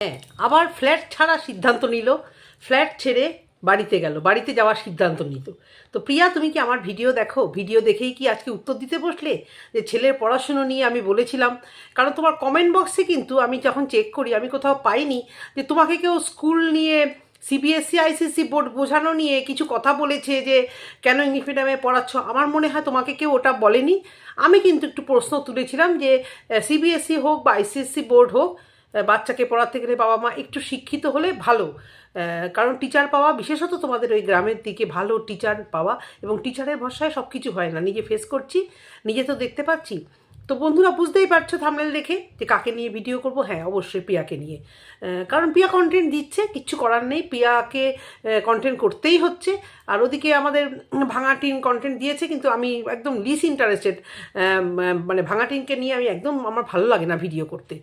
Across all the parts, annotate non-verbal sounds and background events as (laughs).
হ্যাঁ আবার ফ্ল্যাট ছাড়া সিদ্ধান্ত নিল। ফ্ল্যাট ছেড়ে বাড়িতে গেল বাড়িতে যাওয়ার সিদ্ধান্ত নিত। তো প্রিয়া তুমি কি আমার ভিডিও দেখো? ভিডিও দেখেই কি আজকে উত্তর দিতে বসলে? যে ছেলের পড়াশুনো নিয়ে আমি বলেছিলাম। কারণ তোমার কমেন্ট বক্সে কিন্তু আমি যখন চেক করি আমি কোথাও পাইনি যে তোমাকে কেউ স্কুল নিয়ে সিবিএসসি আইসিসি বোর্ড বোঝানো নিয়ে কিছু কথা বলেছে যে কেন ইংলিশ মিডিয়ামে পড়াচ্ছ? আমার মনে হয় তোমাকে কেউ ওটা বলেনি। আমি কিন্তু একটু প্রশ্ন তুলেছিলাম যে সিবিএসসি E হোক বা আইসিএসসি বোর্ড হোক আহ, বাচ্চাকে পড়াতে গেলে বাবা মা একটু শিক্ষিত হলে ভালো। কারণ টিচার পাওয়া, বিশেষত তোমাদের ওই গ্রামের দিকে ভালো টিচার পাওয়া এবং টিচারের ভরসায় সব কিছু হয় না। নিজে ফেস করছি, নিজে তো দেখতে পাচ্ছি। তো বন্ধুরা বুঝতেই পারছ থামলেল দেখে যে কাকে নিয়ে ভিডিও করব? হ্যাঁ অবশ্যই পিয়াকে নিয়ে। কারণ পিয়া কন্টেন্ট দিচ্ছে, কিচ্ছু করার নেই। পিয়াকে কন্টেন্ট করতেই হচ্ছে। আর ওদিকে আমাদের ভাঙা টিন কন্টেন্ট দিয়েছে, কিন্তু আমি একদম লিস ইন্টারেস্টেড মানে ভাঙা টিনকে নিয়ে আমি একদম আমার ভালো লাগে না ভিডিও করতে।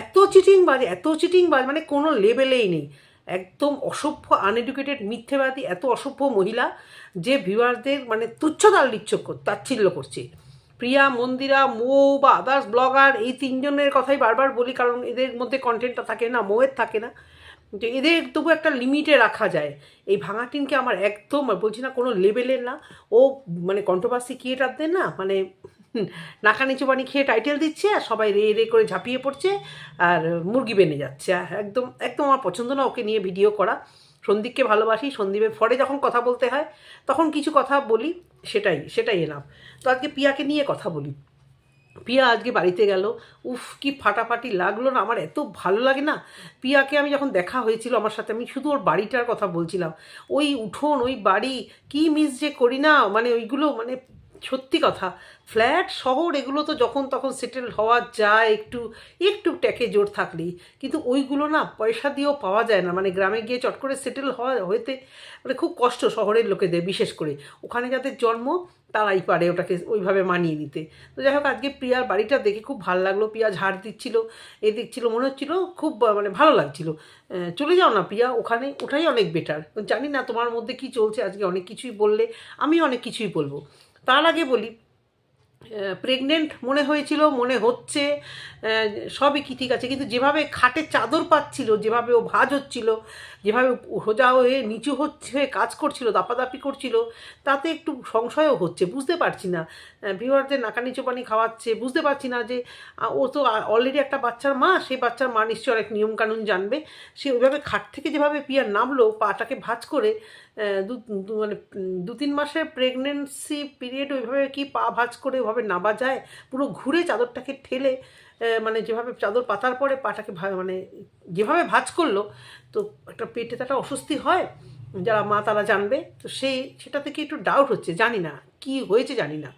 এত চিটিং চিটিংবাজ, এত চিটিং চিটিংবাজ মানে কোনো লেভেলেই নেই। একদম অসভ্য আনএডুকেটেড মিথ্যেবাদী, এত অসভ্য মহিলা যে ভিউয়ারদের মানে তুচ্ছতাল নিচ্ছ তাচ্ছিল্য করছে। প্রিয়া মন্দিরা মৌ বা আদার্স ব্লগার এই তিনজনের কথাই বারবার বলি কারণ এদের মধ্যে কন্টেন্টটা থাকে না মৌয়ের থাকে না। যে এদের তবু একটা লিমিটে রাখা যায়। এই ভাঙা টিনকে আমার একদম বলছি না কোনো লেভেলের না। ও মানে কন্ট্রোভার্সি ক্রিয়েটারদের না মানে হুম, নাকা নিচু পানি খেয়ে টাইটেল দিচ্ছে আর সবাই রে রে করে ঝাঁপিয়ে পড়ছে আর মুরগি বেনে যাচ্ছে। একদম একদম আমার পছন্দ না ওকে নিয়ে ভিডিও করা। সন্দীপকে ভালোবাসি, সন্দীপের ফরে যখন কথা বলতে হয়, তখন কিছু কথা বলি, সেটাই সেটাই এলাম। তো আজকে পিয়াকে নিয়ে কথা বলি। পিয়া আজকে বাড়িতে গেল। উফ, কি ফাটাফাটি লাগল না, আমার এত ভালো লাগে না। পিয়াকে আমি যখন দেখা হয়েছিল আমার সাথে, আমি শুধু ওর বাড়িটার কথা বলছিলাম। ওই উঠোন, ওই বাড়ি, কি মিস যে করি না মানে ওইগুলো মানে সত্যি কথা, ফ্ল্যাট, শহর এগুলো তো যখন তখন সেটেল হওয়া যায়, একটু একটু ট্যাকে জোর থাকলেই। কিন্তু ওইগুলো না পয়সা দিয়েও পাওয়া যায় না। মানে গ্রামে গিয়ে চট করে সেটেল হওয়া, হইতে মানে খুব কষ্ট শহরের লোকেদের বিশেষ করে। ওখানে যাদের জন্ম, তারাই পারে ওটাকে ওইভাবে মানিয়ে নিতে। তো যাই হোক, আজকে প্রিয়ার বাড়িটা দেখে খুব ভালো লাগল। প্রিয়া ঝাড় দিচ্ছিল, এ দিচ্ছিল মনে হচ্ছিল খুব মানে ভালো লাগছিল। চলে যাও না প্রিয়া, ওখানে ওটাই অনেক বেটার জানি না তোমার মধ্যে কি চলছে, আজকে অনেক কিছুই বললে আমি অনেক কিছুই বলব। তার আগে বলি প্রেগনেন্ট মনে হয়েছিল, মনে হচ্ছে সবই কি ঠিক আছে, কিন্তু যেভাবে খাটে চাদর পাচ্ছিল, যেভাবে ও ভাজ হচ্ছিল, যেভাবে সোজা হয়ে নিচু হচ্ছে হয়ে কাজ করছিল, দাপাদাপি করছিল, তাতে একটু সংশয়ও হচ্ছে, বুঝতে পারছি না। ভিউয়ারদের নিচু পানি খাওয়াচ্ছে, বুঝতে পারছি না যে ও তো অলরেডি একটা বাচ্চার মা, সেই বাচ্চার মা নিশ্চয়ই অনেক নিয়মকানুন জানবে। সে ওইভাবে খাট থেকে যেভাবে পিয়ার নামলো, পাটাকে ভাজ করে দু মানে দু তিন মাসের প্রেগনেন্সি পিরিয়ড ওইভাবে কি পা ভাঁজ করে ওইভাবে নাবা যায় পুরো ঘুরে চাদরটাকে ঠেলে মানে যেভাবে চাদর পাতার পরে পাটাকে মানে যেভাবে ভাঁজ করল, তো একটা পেটে তো একটা অস্বস্তি হয়, যারা মা তারা জানবে, তো সেই, সেটা থেকে একটু ডাউট হচ্ছে, জানি না, কি হয়েছে জানি না।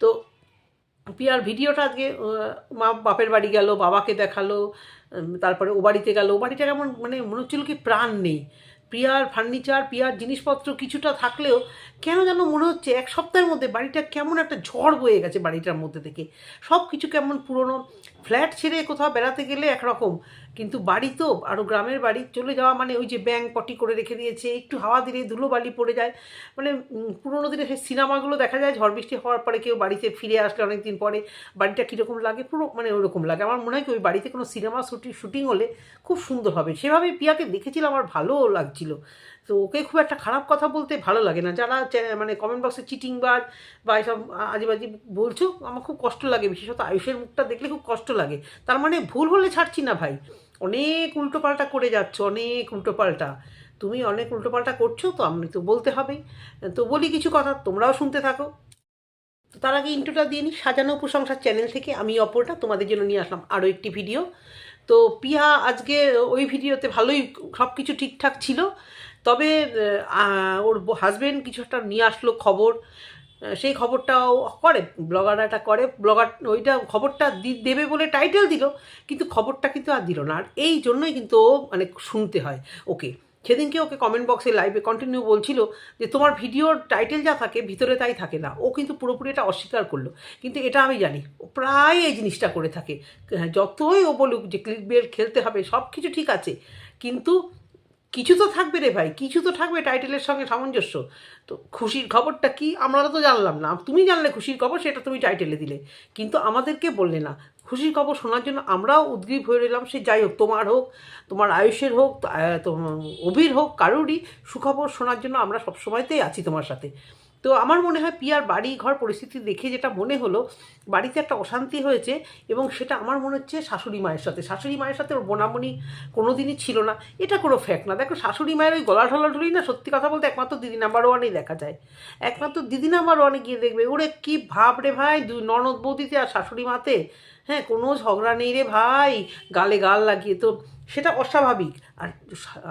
তো পিয়ার ভিডিওটা আজকে মা বাপের বাড়ি গেল, বাবাকে দেখাল তারপরে ও বাড়িতে গেল, ও বাড়িটা কেমন মানে মনে হচ্ছিল কি প্রাণ নেই। প্রিয়ার ফার্নিচার প্রিয়ার জিনিসপত্র কিছুটা থাকলেও কেন যেন মনে হচ্ছে এক সপ্তাহের মধ্যে বাড়িটা কেমন একটা ঝড় বয়ে গেছে বাড়িটার মধ্যে থেকে। সব কিছু কেমন পুরনো। ফ্ল্যাট ছেড়ে কোথাও বেড়াতে গেলে একরকম কিন্তু বাড়ি তো আরও গ্রামের বাড়ি চলে যাওয়া মানে ওই যে ব্যাং পটি করে রেখে দিয়েছে, একটু হাওয়া দিলে ধুলো বালি পড়ে যায়। মানে পুরোনো দিনে সেই সিনেমাগুলো দেখা যায়, ঝড় বৃষ্টি হওয়ার পরে কেউ বাড়িতে ফিরে আসলে অনেক দিন পরে বাড়িটা কীরকম লাগে, পুরো মানে ওরকম লাগে। আমার মনে হয় কি, ওই বাড়িতে কোনো সিনেমা শুটিং শুটিং হলে খুব সুন্দর হবে। সেভাবে পিয়াকে দেখেছিলাম, আমার ভালোও লাগছিল। তো ওকে খুব একটা খারাপ কথা বলতে ভালো লাগে না। যারা মানে কমেন্ট বক্সে চিটিং চিটিংবাজ বা এসব আজেবাজি বলছো, আমার খুব কষ্ট লাগে। বিশেষত আয়ুষের মুখটা দেখলে খুব কষ্ট লাগে। তার মানে ভুল হলে ছাড়ছি না ভাই। অনেক উল্টোপাল্টা করে যাচ্ছ, অনেক উল্টোপাল্টা। তুমি অনেক উল্টোপাল্টা করছ, তো আমি তো বলতে হবেই তো বলি কিছু কথা, তোমরাও শুনতে থাকো। তার আগে ইন্ট্রোটা দিয়ে নিই। সাজানো প্রশংসার চ্যানেল থেকে আমি অপরটা তোমাদের জন্য নিয়ে আসলাম আরও একটি ভিডিও তো পিয়া আজকে ওই ভিডিওতে ভালোই সব কিছু ঠিকঠাক ছিল। তবে ওর হাজব্যান্ড কিছু একটা নিয়ে আসলো খবর। সেই খবরটাও করে ব্লগাররা এটা করে। ব্লগার ওইটা খবরটা দেবে বলে টাইটেল দিল, কিন্তু খবরটা কিন্তু আর দিল না। আর এই জন্যই কিন্তু মানে শুনতে হয়। ওকে সেদিনকে ওকে কমেন্ট বক্সে লাইভে কন্টিনিউ বলছিল যে তোমার ভিডিওর টাইটেল যা থাকে ভিতরে তাই থাকে না। ও কিন্তু পুরোপুরি এটা অস্বীকার করল। কিন্তু এটা আমি জানি ও প্রায় এই জিনিসটা করে থাকে। হ্যাঁ, যতই ও বলুক যে ক্লিক বেল খেলতে হবে সব কিছু ঠিক আছে। কিন্তু কিছু তো থাকবে রে ভাই কিছু তো থাকবে টাইটেলের সঙ্গে সামঞ্জস্য। তো খুশির খবরটা কি? আমরা তো জানলাম না। তুমি জানলে খুশির খবর সেটা তুমি টাইটেলে দিলে। কিন্তু আমাদেরকে বললে না। খুশির খবর শোনার জন্য আমরাও উদ্গ্রীব হয়ে রইলাম। সে যাই হোক, তোমার হোক, তোমার আয়ুষের হোক অভির হোক, কারোরই সুখবর শোনার জন্য আমরা সবসময়তেই আছি তোমার সাথে। তো আমার মনে হয় পিয়ার বাড়ি ঘর পরিস্থিতি দেখে যেটা মনে হলো, বাড়িতে একটা অশান্তি হয়েছে এবং সেটা আমার মনে হচ্ছে শাশুড়ি মায়ের সাথে। শাশুড়ি মায়ের সাথে ওর বোনামনি কোনো দিনই ছিল না। এটা কোনো ফ্যাক্ট না। দেখো, শাশুড়ি মায়ের ওই গলা ঢলাঢলি না সত্যি কথা বলতে একমাত্র দিদি নাম্বার ওয়ানেই দেখা যায়। একমাত্র দিদি নাম্বার ওয়ানে গিয়ে দেখবে, ওরে কি ভাব রে ভাই ননদ বৌদিতে আর শাশুড়ি মাতে। হ্যাঁ কোনো ঝগড়া নেই রে ভাই, গালে গাল লাগিয়ে তো সেটা অস্বাভাবিক। আর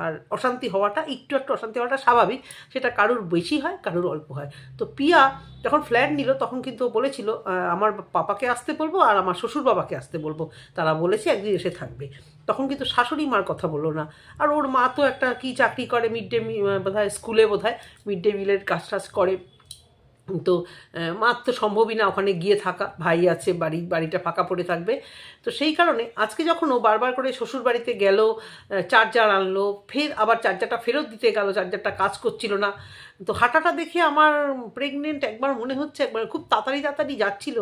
আর অশান্তি হওয়াটা, একটু একটু অশান্তি হওয়াটা স্বাভাবিক, সেটা কারুর বেশি হয়, কারুর অল্প হয়। তো পিয়া যখন ফ্ল্যাট নিল, তখন কিন্তু বলেছিল আমার পাপাকে আসতে বলব আর আমার শ্বশুর বাবাকে আসতে বলব। তারা বলেছে, একদিন এসে থাকবে। তখন কিন্তু শাশুড়ি মার কথা বলল না। আর ওর মা তো একটা কি চাকরি করে, মিড ডে মিল বোধ স্কুলে বোধ হয় মিড ডে মিলের কাজ টাজ করে। তো তো সম্ভবই না ওখানে গিয়ে থাকা। ভাই আছে, বাড়ি, বাড়িটা ফাঁকা পড়ে থাকবে। তো সেই কারণে আজকে যখন ও বারবার করে শ্বশুর বাড়িতে গেল চার্জার আনলো, ফের আবার চার্জারটা ফেরত দিতে গেল, চার্জারটা কাজ করছিল না। তো হাঁটাটা দেখে আমার প্রেগনেন্ট একবার মনে হচ্ছে, একবার খুব তাড়াতাড়ি তাড়াতাড়ি যাচ্ছিল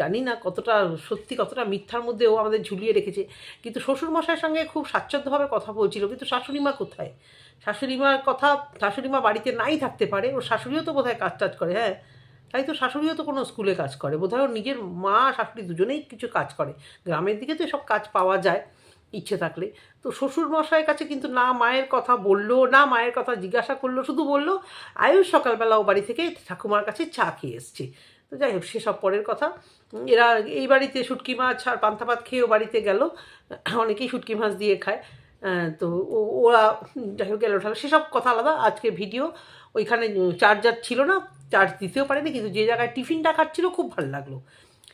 জানি না কতটা সত্যি, কতটা মিথ্যার মধ্যে ও আমাদের ঝুলিয়ে রেখেছে। কিন্তু শ্বশুরমশাইয়ের সঙ্গে খুব স্বাচ্ছন্দ্যভাবে কথা বলছিল, কিন্তু শাশুড়ি মা কোথায়? শাশুড়ি মার কথা শাশুড়ি মা বাড়িতে নাই থাকতে পারে ওর শাশুড়িও তো বোধহয় কাজ টাজ করে হ্যাঁ। তাই তো শাশুড়িও তো কোনো স্কুলে কাজ করে, বোধহয় ওর নিজের মা, শাশুড়ি দুজনেই কিছু কাজ করে। গ্রামের দিকে তো সব কাজ পাওয়া যায়, ইচ্ছে থাকলে। তো শ্বশুর মশাইয়ের কাছে কিন্তু না মায়ের কথা বলল, না মায়ের কথা জিজ্ঞাসা করল, শুধু বলল, আয়ুষ সকালবেলা ও বাড়ি থেকে ঠাকুমার কাছে চা খেয়ে এসছে। তো যাই হোক, সেসব পরের কথা। এরা এই বাড়িতে শুটকি মাছ আর পান্তা ভাত খেয়ে ও বাড়িতে গেল। অনেকেই শুটকি মাছ দিয়ে খায়। তো ও- ওরা যাই হোক গেল সেসব কথা আলাদা আজকে ভিডিও। ওইখানে চার্জার ছিল না চার্জ দিতেও পারেনি, কিন্তু যে জায়গায় টিফিনটা খাচ্ছিলো খুব ভালো লাগল।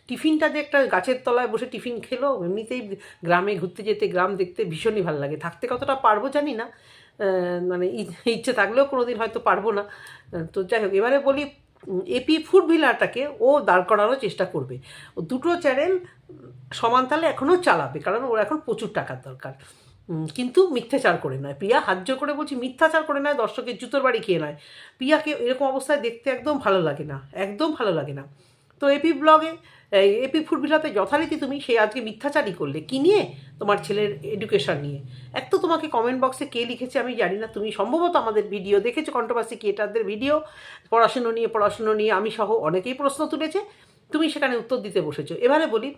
টিফিনটা যে একটা গাছের তলায় বসে টিফিন খেলো, এমনিতেই গ্রামে ঘুরতে যেতে, গ্রাম দেখতে ভীষণই ভালো লাগে। থাকতে কতটা পারব জানি না মানে ইচ্ছে থাকলেও কোনো দিন হয়তো পারব না। তো যাই হোক, এবারে বলি এপি ফুড ভিলারটাকে ও দাঁড় করানোর চেষ্টা করবে। ও দুটো চ্যানেল সমানতালে এখনও চালাবে, কারণ ওর এখন প্রচুর টাকার দরকার। কিন্তু মিথ্যাচার করে নয়। প্রিয়া হাজ্য করে বলছি, মিথ্যাচার করে নয়, দর্শকের জুতোর বাড়ি খেয়ে নয়। প্রিয়াকে এরকম অবস্থায় দেখতে একদম ভালো লাগে না, একদম ভালো লাগে না। তো এপি ব্লগে এপি ফুডবিলাতে যথারীতি তুমি সেই আজকে মিথ্যাচারই করলে। কি নিয়ে? তোমার ছেলের এডুকেশন নিয়ে। এক তো তোমাকে কমেন্ট বক্সে কে লিখেছে আমি জানি না, তুমি সম্ভবত আমাদের ভিডিও দেখেছ কন্ট্রোভার্সি ক্রিয়েটারদের ভিডিও পড়াশুনো নিয়ে পড়াশুনো নিয়ে আমি সহ অনেকেই প্রশ্ন তুলেছে। তুমি সেখানে উত্তর দিতে বসেছো। এবারে বলি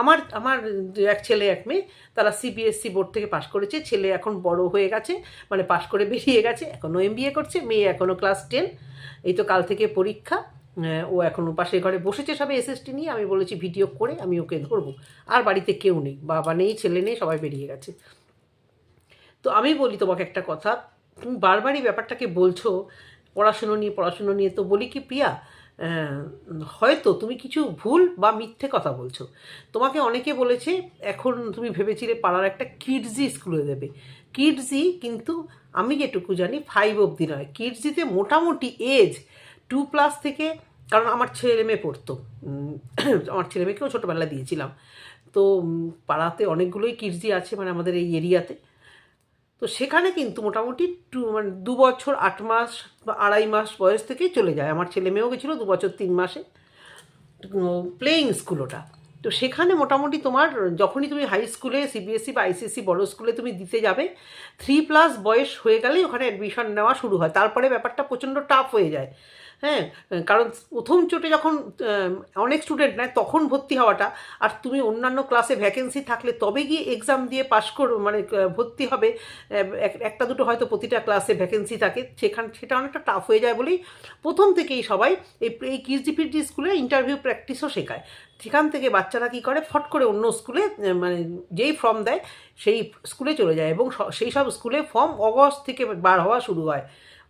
আমার আমার এক ছেলে, এক মেয়ে, তারা সিবিএসসি বোর্ড থেকে পাশ করেছে। ছেলে এখন বড় হয়ে গেছে মানে পাশ করে বেরিয়ে গেছে এখনও এম করছে, মেয়ে এখনও ক্লাস টেন এই তো কাল থেকে পরীক্ষা ও এখন পাশের ঘরে বসেছে সবে এসএসটি নিয়ে। আমি বলেছি, ভিডিও করে আমি ওকে ধরবো। আর বাড়িতে কেউ নেই, বাবা নেই, ছেলে নেই, সবাই বেরিয়ে গেছে। তো আমি বলি তোমাকে একটা কথা, তুমি বারবারই ব্যাপারটাকে বলছো, পড়াশুনো নিয়ে পড়াশুনো নিয়ে। তো বলি কি, প্রিয়া হয়তো তুমি কিছু ভুল বা মিথ্যে কথা বলছো। তোমাকে অনেকে বলেছে, এখন তুমি ভেবেছিলে পাড়ার একটা কিডজি স্কুলে দেবে। কিডজি কিন্তু আমি যেটুকু জানি ফাইভ অবধি নয়। কিডজিতে মোটামুটি এজ টু প্লাস থেকে, কারণ আমার ছেলে মেয়ে পড়তো। আমার ছেলে মেয়েকেও ছোটোবেলা দিয়েছিলাম। তো পাড়াতে অনেকগুলোই কিডজি আছে মানে আমাদের এই এরিয়াতে তো সেখানে কিন্তু মোটামুটি টু মানে দু বছর আট মাস বা আড়াই মাস বয়স থেকেই চলে যায়। আমার ছেলে মেয়েও গেছিল দু বছর তিন মাসে প্লেয়িং স্কুল ওটা। তো সেখানে মোটামুটি তোমার যখনই তুমি হাই স্কুলে সিবিএসসি বা আইসিএসসি বড় স্কুলে তুমি দিতে যাবে থ্রি প্লাস বয়স হয়ে গেলেই ওখানে অ্যাডমিশন নেওয়া শুরু হয়। তারপরে ব্যাপারটা প্রচণ্ড টাফ হয়ে যায়। হ্যাঁ কারণ প্রথম চোটে যখন অনেক স্টুডেন্ট নেয়, তখন ভর্তি হওয়াটা। আর তুমি অন্যান্য ক্লাসে ভ্যাকেন্সি থাকলে তবে গিয়ে এক্সাম দিয়ে পাশ কর মানে ভর্তি হবে। এক- একটা দুটো হয়তো প্রতিটা ক্লাসে ভ্যাকেন্সি থাকে। সেখান, সেটা অনেকটা টাফ হয়ে যায় বলেই প্রথম থেকেই সবাই এই এই ফিরজি স্কুলে ইন্টারভিউ প্র্যাকটিসও শেখায়। সেখান থেকে বাচ্চারা কী করে? ফট করে অন্য স্কুলে মানে যেই ফর্ম দেয়, সেই স্কুলে চলে যায় এবং সেই সব স্কুলে ফর্ম অগস্ট থেকে বার হওয়া শুরু হয়।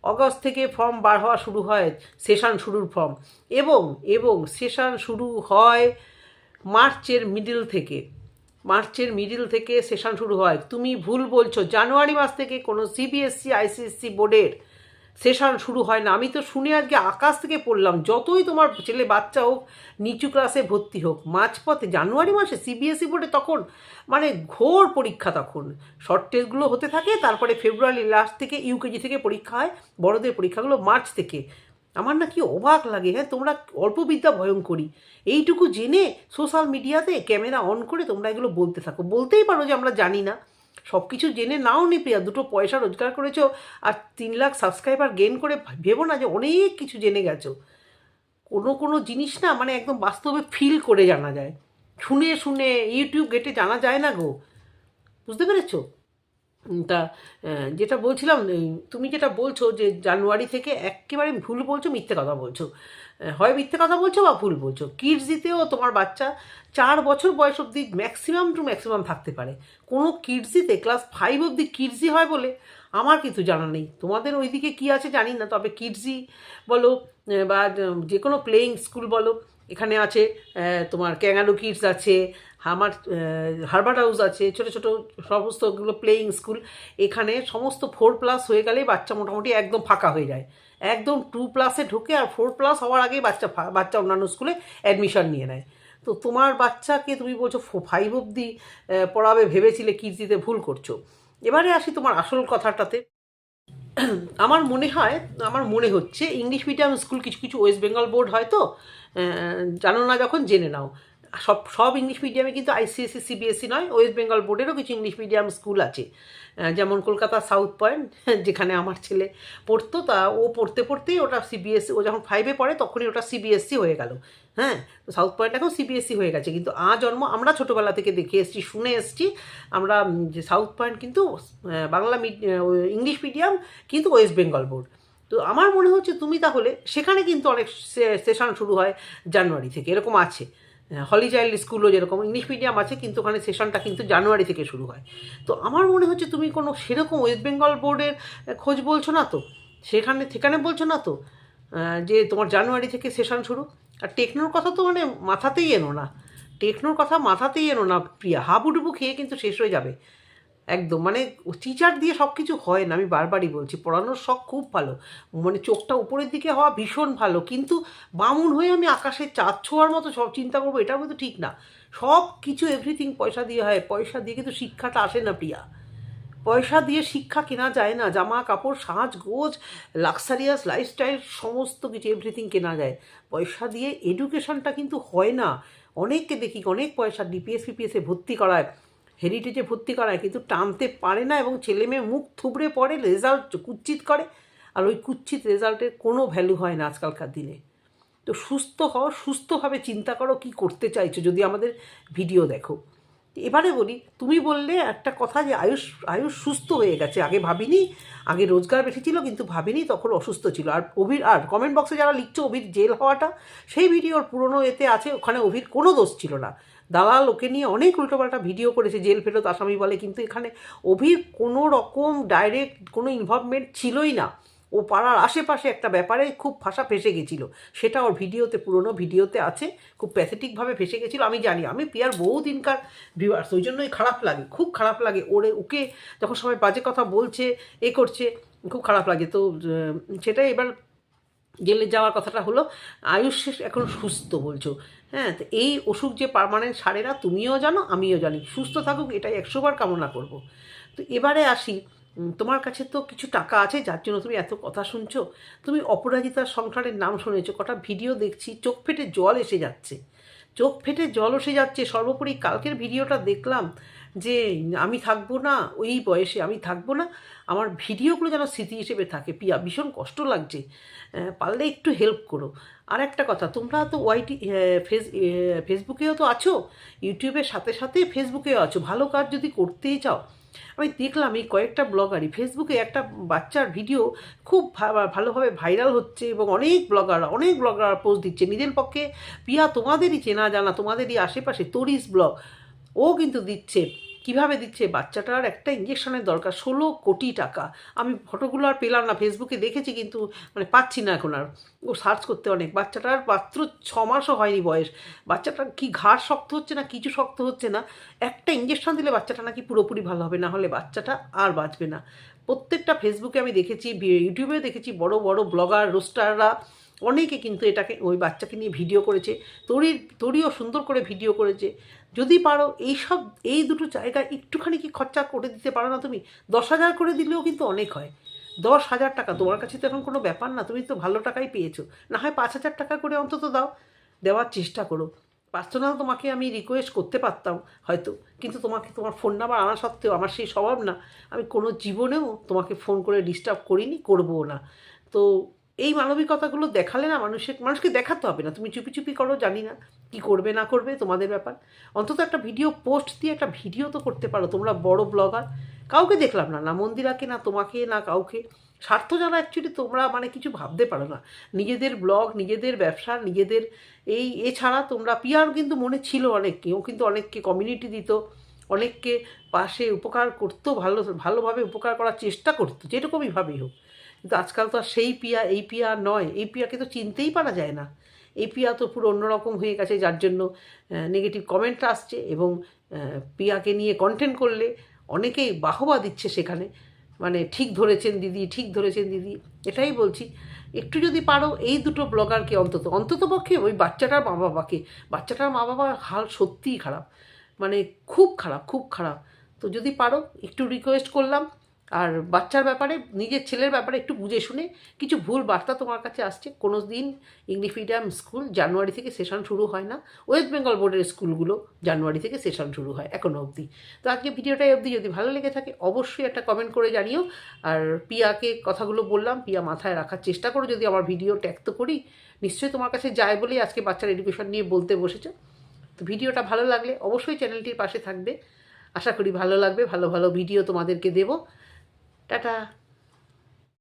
অগস্ট থেকে ফর্ম বার হওয়া শুরু হয়, সেশন শুরুর ফর্ম। এবং এবং সেশন শুরু হয় মার্চের মিডিল থেকে। মার্চের মিডিল থেকে সেশন শুরু হয়। তুমি ভুল বলছো, জানুয়ারি মাস থেকে কোনো সিবিএসসি আইসিএসসি বোর্ডের সেশন শুরু হয় না। আমি তো শুনে আজকে আকাশ থেকে পড়লাম, যতই তোমার ছেলে বাচ্চা হোক, নিচু ক্লাসে ভর্তি হোক, মাঝপথে, জানুয়ারি মাসে সিবিএসই বোর্ডে তখন মানে ঘোর পরীক্ষা তখন। শর্ট টেস্টগুলো হতে থাকে, তারপরে ফেব্রুয়ারি লাস্ট থেকে ইউকেজি থেকে পরীক্ষা হয়, বড়দের পরীক্ষাগুলো মার্চ থেকে। আমার না কি অবাক লাগে হ্যাঁ তোমরা অল্প বিদ্যা ভয়ঙ্করী। এইটুকু জেনে সোশ্যাল মিডিয়াতে ক্যামেরা অন করে তোমরা এগুলো বলতে থাকো। বলতেই পারো যে আমরা জানি না। সব কিছু জেনে নাও নি প্রিয়া, দুটো পয়সা রোজগার করেছ আর তিন লাখ সাবস্ক্রাইবার গেন করে ভেবো না যে অনেক কিছু জেনে গেছো। কোনো কোনো জিনিস না মানে একদম বাস্তবে ফিল করে জানা যায়। শুনে শুনে, ইউটিউব গেটে জানা যায় না গো। বুঝতে পেরেছ? তা যেটা বলছিলাম তুমি যেটা বলছো যে জানুয়ারি থেকে একেবারে ভুল বলছো, মিথ্যে কথা বলছো। হয় মিথ্যে কথা বলছো বা ভুল বলছো? কিডসিতেও তোমার বাচ্চা চার বছর বয়স অবধি ম্যাক্সিমাম টু ম্যাক্সিমাম থাকতে পারে। কোনো কিডসিতে ক্লাস ফাইভ অবধি কিডসি হয় বলে আমার কিছু জানা নেই। তোমাদের ওইদিকে কি আছে জানি না, তবে কিডসি বলো বা, যে কোনো প্লেয়িং স্কুল বলো, এখানে আছে তোমার ক্যাঙ্গারু কিডস আছে আমার হারবার্ট হাউস আছে, ছোটো ছোটো সমস্তগুলো প্লেয়িং স্কুল এখানে সমস্ত ফোর প্লাস হয়ে গেলেই বাচ্চা মোটামুটি একদম ফাঁকা হয়ে যায়। একদম টু প্লাসে ঢুকে আর ফোর প্লাস হওয়ার আগেই বাচ্চা বাচ্চা অন্যান্য স্কুলে অ্যাডমিশন নিয়ে নেয়। তো তোমার বাচ্চাকে তুমি বলছো ফাইভ অবধি পড়াবে, ভেবেছিলে কিডজিতে ভুল করছ। এবারে আসি তোমার আসল কথাটাতে। আমার মনে হয়, আমার মনে হচ্ছে ইংলিশ মিডিয়াম স্কুল কিছু কিছু ওয়েস্ট বেঙ্গল বোর্ড হয়তো জানো না যখন, জেনে নাও। সব সব ইংলিশ মিডিয়ামে কিন্তু আইসিএসসি সিবিএসসি নয় ওয়েস্ট বেঙ্গল বোর্ডেরও কিছু ইংলিশ মিডিয়াম স্কুল আছে। যেমন কলকাতা সাউথ পয়েন্ট (laughs) যেখানে আমার ছেলে পড়তো, তা ও পড়তে পড়তেই ওটা সিবিএসসি ও যখন ফাইভে পড়ে তখনই ওটা সিবিএসসি হয়ে গেল। হ্যাঁ সাউথ পয়েন্ট এখন সিবিএসসি হয়ে গেছে। কিন্তু আ জন্ম আমরা ছোটোবেলা থেকে দেখে এসছি, শুনে এসছি। আমরা যে সাউথ পয়েন্ট কিন্তু বাংলা ইংলিশ মিডিয়াম কিন্তু ওয়েস্ট বেঙ্গল বোর্ড। তো আমার মনে হচ্ছে তুমি তাহলে সেখানে কিন্তু অনেক সেশন শুরু হয় জানুয়ারি থেকে, এরকম আছে। হলি চাইল্ড স্কুলও যেরকম ইংলিশ মিডিয়াম আছে, কিন্তু ওখানে সেশনটা কিন্তু জানুয়ারি থেকে শুরু হয়। তো আমার মনে হচ্ছে তুমি কোনো সেরকম ওয়েস্ট বেঙ্গল বোর্ডের খোঁজ বলছো না তো? সেখানে সেখানে বলছো না তো? যে তোমার জানুয়ারি থেকে সেশন শুরু? আর টেকনোর কথা তো মানে মাথাতেই এনো না। টেকনোর কথা মাথাতেই এনো না, প্রিয়া। হাবুডুবু খেয়ে কিন্তু শেষ হয়ে যাবে। একদম মানে টিচার দিয়ে সব কিছু হয় না, আমি বারবারই বলছি, পড়ানোর শখ খুব ভালো মানে চোখটা উপরের দিকে হওয়া ভীষণ ভালো, কিন্তু বামুন হয়ে আমি আকাশে চাঁদ ছোঁয়ার মতো সব চিন্তা করব, এটাও কিন্তু ঠিক না সব কিছু এভরিথিং পয়সা দিয়ে হয়, পয়সা দিয়ে কিন্তু শিক্ষাটা আসে না প্রিয়া, পয়সা দিয়ে শিক্ষা কেনা যায় না, জামা কাপড়, সাজ, গোজ লাক্সারিয়াস লাইফস্টাইল সমস্ত কিছু এভরিথিং কেনা যায়, পয়সা দিয়ে এডুকেশনটা কিন্তু হয় না, অনেককে দেখি, অনেক পয়সা ডিপিএস ফিপিএসে ভর্তি করায় হেরিটেজে ভর্তি করায়, কিন্তু টানতে পারে না এবং ছেলে মেয়ে মুখ থুবড়ে পড়ে, রেজাল্ট কুচ্ছিত করে। আর ওই কুচ্ছিত রেজাল্টের কোনো ভ্যালু হয় না আজকালকার দিনে। তো সুস্থ হও, সুস্থভাবে চিন্তা করো কি করতে চাইছো, যদি আমাদের ভিডিও দেখো। এবারে বলি, তুমি বললে একটা কথা যে আয়ুষ আয়ুষ সুস্থ হয়ে গেছে। আগে ভাবিনি, আগে রোজগার বেশি ছিল কিন্তু ভাবিনি তখন অসুস্থ ছিল। আর অভির, আর কমেন্ট বক্সে যারা লিখছো অভির জেল হওয়াটা, সেই ভিডিওর পুরনো এতে আছে, ওখানে অভির কোনো দোষ ছিল না। দালাল ওকে নিয়ে অনেক উল্টোপাল্টা ভিডিও করেছে, জেল ফেরত আসামি বলে, কিন্তু এখানে অভির কোনো রকম ডাইরেক্ট কোনো ইনভলভমেন্ট ছিলই না। ও পাড়ার আশেপাশে একটা ব্যাপারে খুব ফাঁসা ফেসে গেছিল। সেটা ওর ভিডিওতে, পুরনো ভিডিওতে আছে, খুব প্যাথেটিকভাবে ফেসে গেছিল, আমি জানি। আমি পিয়ার বহু দিনকার ভিউয়ার্স ওই জন্যই খারাপ লাগে, খুব খারাপ লাগে। ওরে, ওকে যখন সবাই বাজে কথা বলছে, এ করছে, খুব খারাপ লাগে। তো সেটাই এবার জেলে যাওয়ার কথাটা হলো, আয়ুষ এখন সুস্থ বলছো। হ্যাঁ তো এই অসুখ যে পার্মানেন্ট সারে না তুমিও জানো, আমিও জানি। সুস্থ থাকুক, এটাই একশোবার কামনা করব। তো এবারে আসি তোমার কাছে তো কিছু টাকা আছে, যার জন্য তুমি এত কথা শুনছো। তুমি অপরাজিতার সংসারের নাম শুনেছো, কটা ভিডিও দেখছি, চোখ ফেটে জল এসে যাচ্ছে। চোখ ফেটে জল এসে যাচ্ছে, সর্বোপরি কালকের ভিডিওটা দেখলাম যে, আমি থাকব না, ওই বয়সে আমি থাকব না, আমার ভিডিওগুলো যেন স্মৃতি হিসেবে থাকে। পিয়া, ভীষণ কষ্ট লাগছে। পারলে একটু হেল্প করো। আর একটা কথা, তোমরা তো ওয়াইটি ফেস ফেসবুকেও তো আছো, ইউটিউবের সাথে সাথে ফেসবুকেও আছো, ভালো কাজ যদি করতেই চাও। আমি দেখলাম এই কয়েকটা ব্লগারই, ফেসবুকে একটা বাচ্চার ভিডিও খুব ভালোভাবে ভাইরাল হচ্ছে এবং অনেক ব্লগার অনেক ব্লগার পোস্ট দিচ্ছে, নিজের পক্ষে, পিয়া তোমাদেরই চেনা জানা, তোমাদেরই আশেপাশে, তরিস ব্লগ, ও কিন্তু দিচ্ছে কীভাবে দিচ্ছে? বাচ্চাটার একটা ইঞ্জেকশনের দরকার, ষোলো কোটি টাকা। আমি ফটোগুলো আর পেলাম না ফেসবুকে দেখেছি কিন্তু মানে পাচ্ছি না এখন আর। ও সার্চ করতে অনেক। বাচ্চাটার মাত্র ছ মাসও হয়নি বয়স। বাচ্চাটার কি ঘাড় শক্ত হচ্ছে না, কিছু শক্ত হচ্ছে না? একটা ইঞ্জেকশন দিলে বাচ্চাটা নাকি পুরোপুরি ভালো হবে, না হলে বাচ্চাটা আর বাঁচবে না। প্রত্যেকটা ফেসবুকে আমি দেখেছি ইউটিউবেও দেখেছি, বড় বড় ব্লগার রোস্টাররা অনেকে কিন্তু এটাকে, ওই বাচ্চাকে নিয়ে ভিডিও করেছে। তরির তরিও সুন্দর করে ভিডিও করেছে। যদি পারো, এইসব, এই দুটো জায়গায় একটুখানি কি খরচা করে দিতে পারো না তুমি? দশ হাজার করে দিলেও কিন্তু অনেক হয়। দশ হাজার টাকা, তোমার কাছে তো এখন কোনো ব্যাপার না, তুমি তো ভালো টাকাই পেয়েছ। না হয় পাঁচ হাজার টাকা করে অন্তত দাও, দেওয়ার চেষ্টা করো। পার্সোনাল তোমাকে আমি রিকোয়েস্ট করতে পারতাম হয়তো, কিন্তু তোমাকে, তোমার ফোন নাম্বার আনা সত্ত্বেও আমার সেই স্বভাব না। আমি কোনো জীবনেও তোমাকে ফোন করে ডিস্টার্ব করিনি, করবও না। তো এই মানবিকতাগুলো দেখালে না মানুষের, মানুষকে দেখাতে হবে না। তুমি চুপি চুপি করো, জানি না কি করবে, না করবে, তোমাদের ব্যাপার। অন্তত একটা ভিডিও পোস্ট দিয়ে একটা ভিডিও তো করতে পারো, তোমরা বড় ব্লগার কাউকে দেখলাম না না মন্দিরাকে, না তোমাকে, না কাউকে। স্বার্থ জানা অ্যাকচুয়ালি তোমরা মানে কিছু ভাবতে পারো না। নিজেদের ব্লগ নিজেদের ব্যবসা, নিজেদের এই, এছাড়া তোমরা পিয়ার কিন্তু মনে ছিল অনেককে, ও কিন্তু অনেককে কমিউনিটি দিত, অনেককে পাশে উপকার করতো, ভালো, ভালোভাবে উপকার করার চেষ্টা করতো যেরকমইভাবেই হোক। কিন্তু আজকাল তো আর সেই পিয়া, এই পিয়া নয়। এই পিয়াকে তো চিনতেই পারা যায় না। এই পিয়া তো পুরো অন্যরকম হয়ে গেছে, যার জন্য নেগেটিভ কমেন্ট আসছে এবং পিয়াকে নিয়ে কন্টেন্ট করলে অনেকেই বাহবা দিচ্ছে সেখানে। মানে ঠিক ধরেছেন দিদি, ঠিক ধরেছেন দিদি, এটাই বলছি। একটু যদি পারো, এই দুটো ব্লগারকে অন্তত অন্তত পক্ষে ওই বাচ্চাটার মা বাবাকে বাচ্চাটার মা বাবার হাল সত্যিই খারাপ। মানে খুব খারাপ খুব খারাপ। তো যদি পারো, একটু রিকোয়েস্ট করলাম। আর বাচ্চার ব্যাপারে, নিজের ছেলের ব্যাপারে একটু বুঝে শুনে কিছু ভুল বার্তা তোমার কাছে আসছে। কোনো দিন ইংলিশ মিডিয়াম স্কুল জানুয়ারি থেকে সেশন শুরু হয় না। ওয়েস্ট বেঙ্গল বোর্ডের স্কুলগুলো জানুয়ারি থেকে সেশন শুরু হয় এখনও অবধি। তো আজকে ভিডিওটাই অবধি। যদি ভালো লেগে থাকে অবশ্যই একটা কমেন্ট করে জানিও। আর পিয়াকে কথাগুলো বললাম, পিয়া মাথায় রাখার চেষ্টা করো। যদি আমার ভিডিও ট্যাগ তো করি, নিশ্চয়ই তোমার কাছে যায় বলেই আজকে বাচ্চার এডুকেশন নিয়ে বলতে বসেছো। তো ভিডিওটা ভালো লাগলে অবশ্যই চ্যানেলটির পাশে থাকবে। আশা করি ভালো লাগবে। ভালো ভালো ভিডিও তোমাদেরকে দেবো। টাটা।